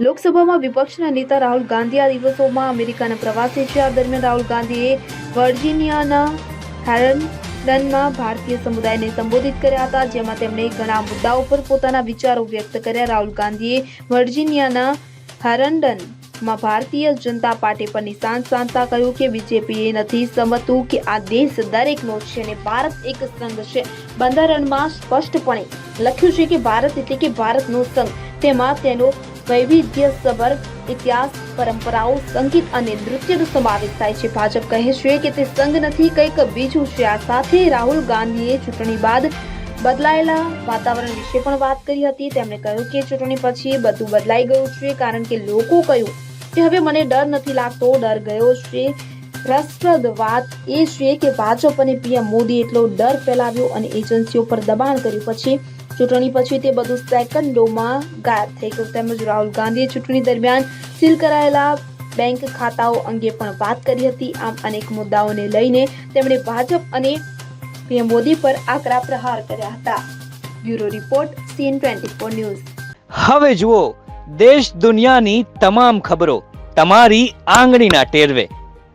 લોકસભામાં વિપક્ષના નેતા રાહુલ ગાંધી આ દિવસોમાં અમેરિકાના પ્રવાસે છે. આ દરમિયાન રાહુલ ગાંધીએ વર્જિનિયાના હેરન્ડનમાં ભારતીય સમુદાયને સંબોધિત કર્યા હતા, જેમાં તેમણે ઘણા મુદ્દાઓ પર પોતાના વિચારો વ્યક્ત કર્યા. રાહુલ ગાંધીએ વર્જિનિયાના હેરન્ડનમાં ભારતીય જનતા પાર્ટી પર નિશાન સાધતા કહ્યું કે બીજેપી એ નથી સમજતું કે આ દેશ દરેકનો છે અને ભારત એક સંઘ છે. બંધારણમાં સ્પષ્ટપણે લખ્યું છે કે ભારત એટલે કે ભારતનો સંઘ. તેમાં તેનો વૈવિધ્યસભર ઇતિહાસ, પરંપરાઓ, સંગીત અને નૃત્યનો સમાવેશ થાય છે. ભાજપ કહે છે કે તે સંઘ નથી, કંઈક બીજું છે. આ સાથે રાહુલ ગાંધીએ ચૂંટણી બાદ બદલાયેલા વાતાવરણ વિશે પણ વાત કરી હતી. તેમણે કહ્યું કે ચૂંટણી પછી બધું બદલાઈ ગયું છે, કારણ કે લોકો કહ્યું કે હવે મને ડર નથી લાગતો, ડર ગયો છે. રસપ્રદ વાત એ છે કે ભાજપ અને પીએમ મોદી એટલો ડર ફેલાવ્યો અને એજન્સીઓ પર દબાણ કર્યું. પછી ચૂંટણી પછી તે બધું સેકન્ડોમાં ગાયબ થઈ ગયું. તેમજ રાહુલ ગાંધીએ ચૂંટણી દરમિયાન સીલ કરાયેલા બેંક ખાતાઓ અંગે પણ વાત કરી હતી. આમ અનેક મુદ્દાઓને લઈને તેમણે ભાજપ અને પીએમ મોદી પર આકરા પ્રહાર કર્યા હતા. Bureau report, CN twenty news. હવે જુઓ, દેશ દુનિયાની તમામ ખબરો તમારી આંગળીના ટેરવે.